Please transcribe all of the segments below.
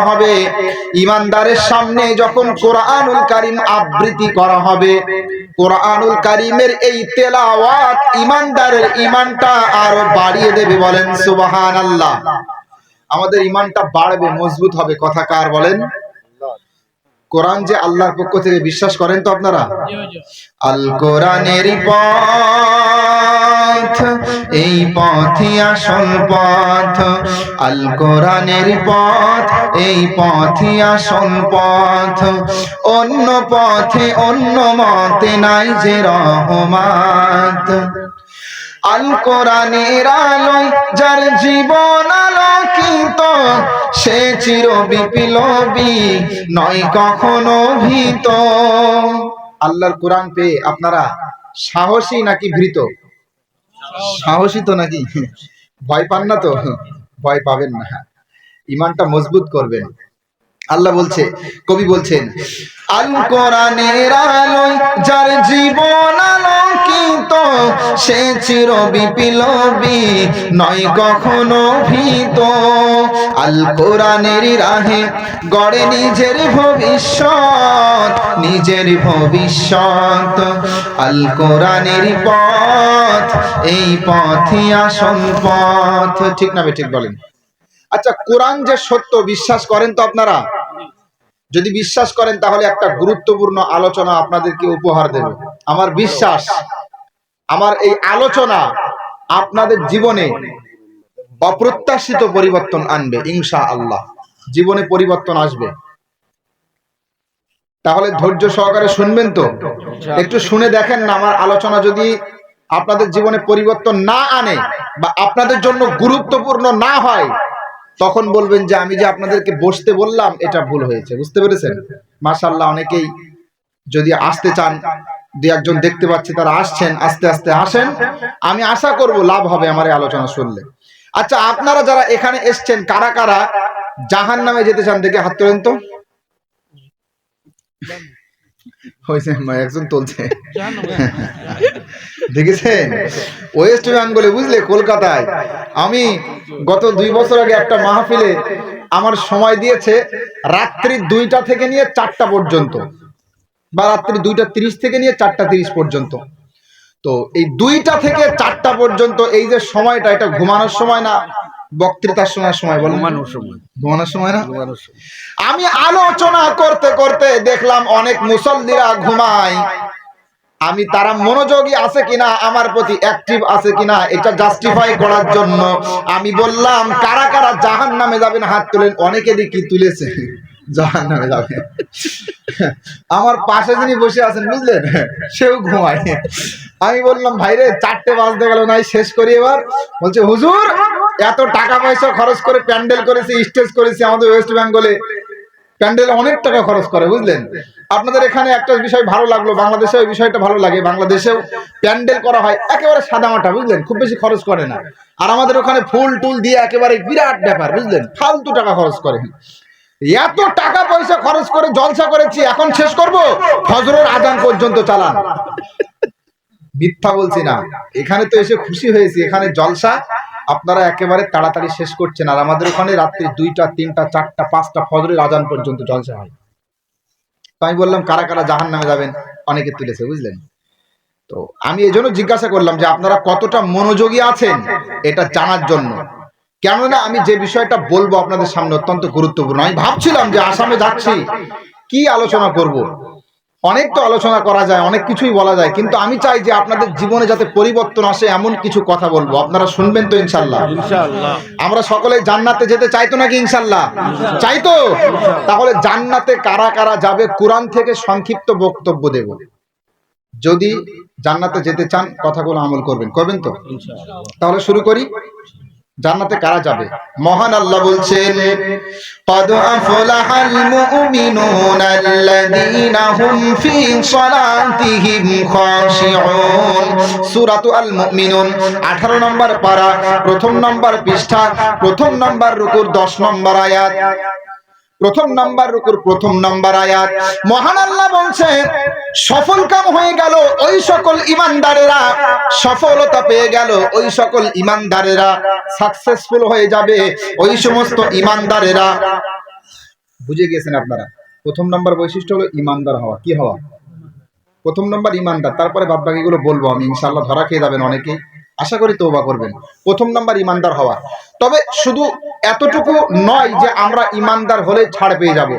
হবে। ইমানদারের সামনে যখন কোরআনুল কারিম আবৃত্তি করা হবে কোরআনুল কারিমের এই তেলাওয়াত ইমানদারের ইমানটা আরও বাড়িয়ে দেবে বলেন সুবাহান আল্লাহ আমাদের ইমানটা বাড়বে মজবুত হবে কথা কার বলেন? কোরআন যে আল্লাহর পক্ষ থেকে বিশ্বাস করেন তো আপনারা? আল কোরআনের পথ, এই পথই আসল পথ। আল কোরআনের পথ, এই পথই আসল পথ। অন্য পথে অন্য মতে নাই যে রহমাত। আল কোরআনের আলোয় যার জীবন আলোকিত, সে চির বিপ্লবী, নয় কখনো ভীত। আল্লাহর কোরআন পেয়ে আপনারা সাহসী নাকি ভীত? সাহসী তো নাকি? ভয় পান না তো? ভয় পাবেন না। ইমানটা মজবুত করবেন। আল্লাহ বলছে, কবি বলছেন, আল কোরআনের আলোয় যার জীবন আলোকিত, সে চির বিপ্লবী নয় কখনো ভীত। আল কোরআনের রাহে গড়ে নিজের ভবিষ্যৎ নিজের ভবিষ্যৎ। আল কোরআনের পথ, এই পথই আসল পথ। ঠিক না ঠিক বলেন। আচ্ছা কোরআন যে সত্য, বিশ্বাস করেন তো আপনারা? যদি বিশ্বাস করেন, তাহলে একটা গুরুত্বপূর্ণ আলোচনা আপনাদেরকে উপহার দেব। আমার বিশ্বাস, আমার এই আলোচনা আপনাদের জীবনে অপ্রত্যাশিত পরিবর্তন আনবে ইনশা আল্লাহ জীবনে পরিবর্তন আসবে। তাহলে ধৈর্য সহকারে শুনবেন তো? একটু শুনে দেখেন না, আমার আলোচনা যদি আপনাদের জীবনে পরিবর্তন না আনে বা আপনাদের জন্য গুরুত্বপূর্ণ না হয় তখন বলবেন যে, আমি যে আপনাদেরকে বসতে বললাম, এটা ভুল হয়েছে। বুঝতে পেরেছেন? মাশাল্লাহ অনেকেই যদি আসতে চান দু একজন দেখতে পাচ্ছি, তারা আসছেন, আস্তে আস্তে আসেন। আমি আশা করব লাভ হবে আমার এই আলোচনা শুনলে। আচ্ছা আপনারা যারা এখানে এসছেন, কারা কারা জাহান নামে যেতে চান, দেখে হাত তোলেন তো। হয়েছে একজন তুলছে। দেখেছেন? ওয়েস্ট বেঙ্গলে বুঝলে কলকাতায়। আমি গত দুই বছর আগে একটা মাহফিলে আমার সময় দিয়েছে রাত্রি দুইটা থেকে নিয়ে চারটা পর্যন্ত। বা রাত্রি দুইটা তিরিশ থেকে নিয়ে চারটা তিরিশ পর্যন্ত। তো এই দুইটা থেকে চারটা পর্যন্ত এই যে সময়টা এটা ঘুমানোর সময় না বক্তৃতার সময় সময় বলুন। ঘুমানোর সময়। ঘুমানোর সময় না? ঘুমানোর সময়। আমি আলোচনা করতে করতে দেখলাম অনেক মুসল্লিরা ঘুমায়। আমি তারা মনোযোগী আছে কিনা আমার প্রতি অ্যাক্টিভ আছে কিনা এটা জাস্টিফাই করার জন্য আমি বললাম কারা কারা জাহান নামে যাবেন হাত তুলেন? অনেকে দেখি তুলেছে। জাহান নামে যাবে। আমার পাশে যিনি বসে আছেন বুঝলেন? সেও ঘুমায়। আমি বললাম ভাইরে চারটে বাজতে গেল নাই শেষ করি এবার। বলছে হুজুর এত টাকা পয়সা খরচ করে প্যান্ডেল করেছি, স্টেজ করেছি আমাদের ওয়েস্ট বেঙ্গলে প্যান্ডেল অনেক টাকা খরচ করে, বুঝলেন? আপনাদের এখানে একটা বিষয় ভালো লাগল বাংলাদেশে ওই বিষয়টা ভালো লাগে। বাংলাদেশেও প্যান্ডেল করা হয় একেবারে সাদামাটা, বুঝলেন? খুব বেশি খরচ করে না। আর আমাদের ওখানে ফুল টুল দিয়ে একেবারে বিরাট ব্যাপার, বুঝলেন? ফালতু টাকা খরচ করে। এত টাকা পয়সা খরচ করে জলসা করেছি, এখন শেষ করব? ফজরের আজান পর্যন্ত চালান। মিথ্যা বলছি না। এখানে তো এসে খুশি হয়েছি, এখানে জলসা আপনারা একেবারে তাড়াতাড়ি শেষ করছেন। আর আমাদের ওখানে রাত্রি দুইটা, তিনটা, চারটা, পাঁচটা ফজরের আজান পর্যন্ত জলসা হয়। তো আমি বললাম, কারা কারা জাহান নামে যাবেন? অনেকে তুলেছে, বুঝলেন? তো আমি এই জন্য জিজ্ঞাসা করলাম যে, আপনারা কতটা মনোযোগী আছেন এটা জানার জন্য? কেননা আমি যে বিষয়টা বলব আপনাদের সামনে অত্যন্ত গুরুত্বপূর্ণ। আমি ভাবছিলাম যে আসামে যাচ্ছি, কি আলোচনা করব। অনেক তো আলোচনা করা যায় অনেক কিছুই বলা যায় কিন্তু আমি চাই যে আপনাদের জীবনে যাতে পরিবর্তন আসে এমন কিছু কথা বলব। আপনারা শুনবেন তো ইনশাল্লাহ আমরা সকলে জান্নাতে যেতে চাইতো নাকি ইনশাল্লাহ চাইতো তাহলে জান্নাতে কারা কারা যাবে কোরআন থেকে সংক্ষিপ্ত বক্তব্য দেব। যদি জান্নাতে যেতে চান কথাগুলো আমল করবেন। করবেন তো? তাহলে শুরু করি। জান্নাতে কারা যাবে? মহান আল্লাহ বলছেন, কদ আফলাহাল মুমিনুনা আল্লাযীনা হুম ফি সলাতিহিম খাশিউন। সূরাতু আল মুমিনুন 18 নম্বর পারা, প্রথম নম্বর পৃষ্ঠা, প্রথম নম্বর রুকুর 10 নম্বর আয়াত। প্রথম নাম্বার রুকুর প্রথম নাম্বার আয়াত। মহান আল্লাহ বলছেন, সফল কাম হয়ে গেল ওই সকল ইমানদারেরা, সফলতা পেয়ে গেল ওই সকল ইমানদারেরা সাকসেসফুল হয়ে যাবে ওই সমস্ত ইমানদারেরা। বুঝে গিয়েছেন আপনারা? প্রথম নাম্বার বৈশিষ্ট্য হলো ইমানদার হওয়া। কি হওয়া? প্রথম নাম্বার ইমানদার। তারপরে বাদ বাকিগুলো বলব আমি ইনশাল্লাহ ধরা খেয়ে যাবেন অনেকে আশা করি তৌবা করবেন। প্রথম নাম্বার ইমানদার হওয়া। তবে শুধু এতটুকু নয় যে আমরা ইমানদার হলে ছাড় পেয়ে যাব।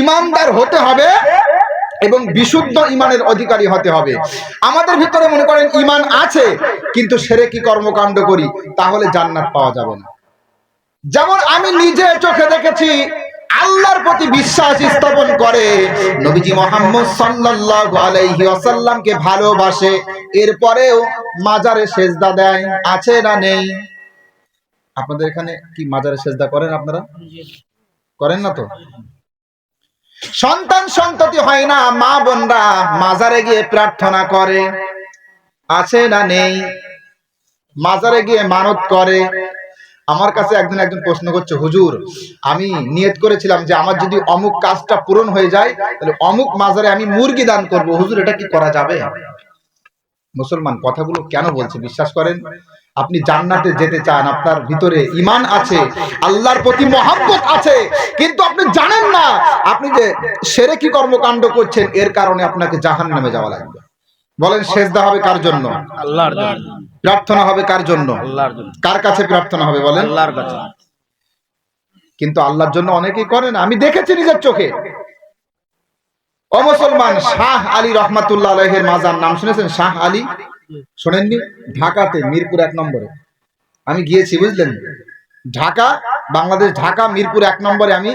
ইমানদার হতে হবে এবং বিশুদ্ধ ইমানের অধিকারী হতে হবে। আমাদের ভিতরে মনে করেন ইমান আছে, কিন্তু সেরে কি কর্মকাণ্ড করি, তাহলে জান্নাত পাওয়া যাবে না। যেমন আমি নিজে চোখে দেখেছি আল্লাহর প্রতি বিশ্বাস স্থাপন করে। নবীজি মোহাম্মদ সাল্লাল্লাহু আলাইহি ওয়াসাল্লামকে ভালোবাসে, এরপরেও মাজারে সেজদা দেয়, আছে না নেই? আপনাদের এখানে কি মাজারে সেজদা করেন আপনারা? করেন না তো? সন্তান সন্ততি হয় না, মা বোনরা মাজারে গিয়ে প্রার্থনা করে, আছে না নেই? মাজারে গিয়ে মানত করে আমার কাছে একদিন একজন প্রশ্ন করছে, হুজুর, আমি নিয়ত করেছিলাম যে আমার যদি অমুক কাজটা পূরণ হয়ে যায়, তাহলে অমুক মাজারে আমি মুরগি দান করব। হুজুর, এটা কি করা যাবে? মুসলমান কথাগুলো কেন বলছে? বিশ্বাস করেন, আপনি জান্নাতে যেতে চান, আপনার ভিতরে ইমান আছে, আল্লাহর প্রতি মহাব্বত আছে, কিন্তু আপনি জানেন না, আপনি যে সেরে কি কর্মকাণ্ড করছেন, এর কারণে আপনাকে জাহান নামে যাওয়া লাগবে। বলেন সেজদা হবে কার জন্য? আল্লাহর জন্য। প্রার্থনা হবে কার জন্য? আল্লাহর জন্য। কার কাছে প্রার্থনা হবে বলেন? আল্লাহর কাছে। কিন্তু আল্লাহর জন্য অনেকেই করে না আমি দেখেছি নিজের চোখে। ও মুসলমান শাহ আলী রহমাতুল্লাহ আলহের মাজার নাম শুনেছেন? শাহ আলী? শোনেননি? ঢাকাতে মিরপুর এক নম্বরে। আমি গিয়েছি বুঝলেন? ঢাকা, বাংলাদেশ, ঢাকা, মিরপুর এক নম্বরে আমি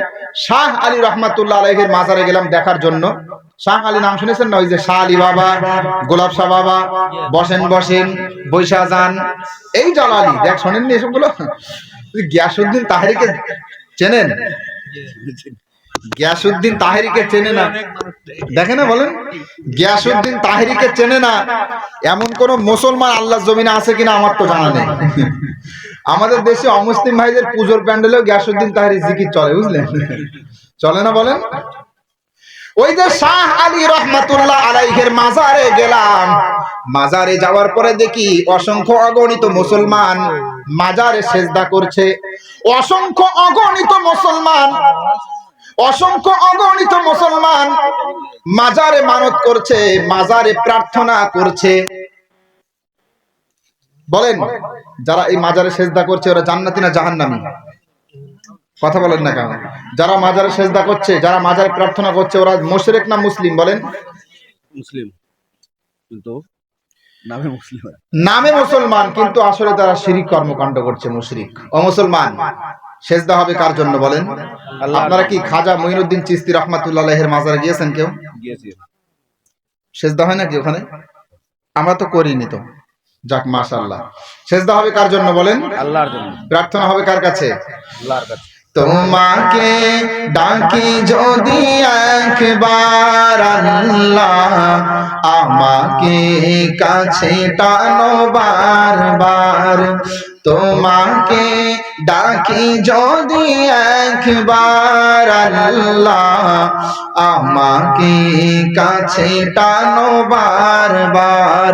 শাহ আলী রহমাতুল্লাহ আলহের মাজারে গেলাম দেখার জন্য। শাহ আলী নাম শুনেছেন না ওই যে শাহ আলী বাবা, গোলাপ শাহ বাবা, বসেন বসেন, বৈশা যান, এই আলী দেখ, শোনেননি এসবগুলো? গিয়াসুদ্দিন তাহারিকে চেনেন? গিয়াসুদ্দিন তাহেরিকে চেনে না। দেখে না বলেন? গিয়াসুদ্দিন তাহেরিকে চেনে না। এমন কোন মুসলমান আল্লাহ জমিনে আছে কিনা আমার তো জানা নেই। আমাদের দেশে অমুসলিম ভাইদের পুজোর প্যান্ডেলেও গিয়াসুদ্দিন তাহেরি জিকির চলে, বুঝলেন? চলে না বলেন? ওই যে শাহ আলী রহমাতুল্লাহ আলাইহের মাজারে গেলাম। মাজারে যাওয়ার পরে দেখি অসংখ্য অগণিত মুসলমান মাজারে সেজদা করছে। অসংখ্য অগণিত মুসলমান, অসংখ্য অগণিত মুসলমান মাজারে মানত করছে, মাজারে প্রার্থনা করছে। বলেন যারা এই মাজারে সেজদা করছে ওরা জান্নাতি না জাহান্নামী? কথা বলেন না কেন? যারা মাজারে সেজদা করছে যারা মাজারে প্রার্থনা করছে ওরা মুশরিক না মুসলিম? বলেন। মুসলিম। কিন্তু নামে মুসলিম। নামে মুসলমান কিন্তু আসলে তারা শিরিক কর্মকাণ্ড করছে মুশরিক। ও মুসলমান সেজদা হবে কার জন্য বলেন? আপনারা কি খাজা মঈনুদ্দিন চিস্তি রহমাতুল্লাহের মাজারে গিয়েছেন কেউ? গিয়েছি। সেজদা হয় নাকি ওখানে? আমরা তো করিনি তো। যাক মাশাআল্লাহ। সেজদা হবে কার জন্য বলেন? আল্লাহর জন্য। প্রার্থনা হবে কার কাছে? আল্লাহর কাছে। তোমাকে ডাকি যদি একবার আল্লাহ আমাকে কাছে টানো বারবার। তোমাকে ডাকি যদি একবার আল্লাহ আমাকে কাছে টানো বারবার।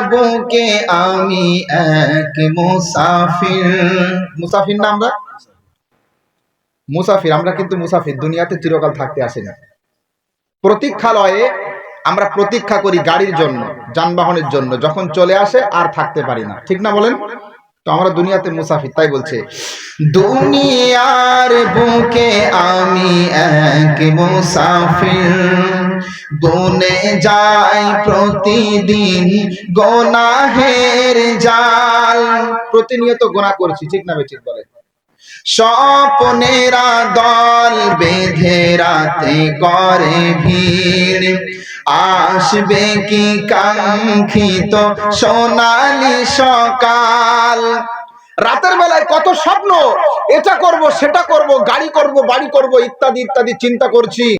বুকে আমি এক মুসাফির। মুসাফির না আমরা? মুসাফির, আমরা কিন্তু মুসাফির। দুনিয়াতে চিরকাল থাকতে আসি না। প্রতীক্ষালয়ে আমরা প্রতীক্ষা করি গাড়ির জন্য, যানবাহনের জন্য, যখন চলে আসে আর থাকতে পারি না। ঠিক না বলেন? তো আমরা দুনিয়াতে মুসাফির, তাই বলছে, দুনিয়ার বুকে আমি এক মুসাফির, বনে যাই প্রতিদিন গোনাহের জাল। প্রতিনিয়ত গোনা করছি, ঠিক না ঠিক বলে? স্বপ্নেরা দল বেঁধে রাতে করে ভিড়। আসবে কি কাঙ্ক্ষিত সোনালি সকাল? রাতের বেলায় কত স্বপ্ন, এটা করব, সেটা করব, গাড়ি করব, বাড়ি করব, ইত্যাদি ইত্যাদি চিন্তা করছি।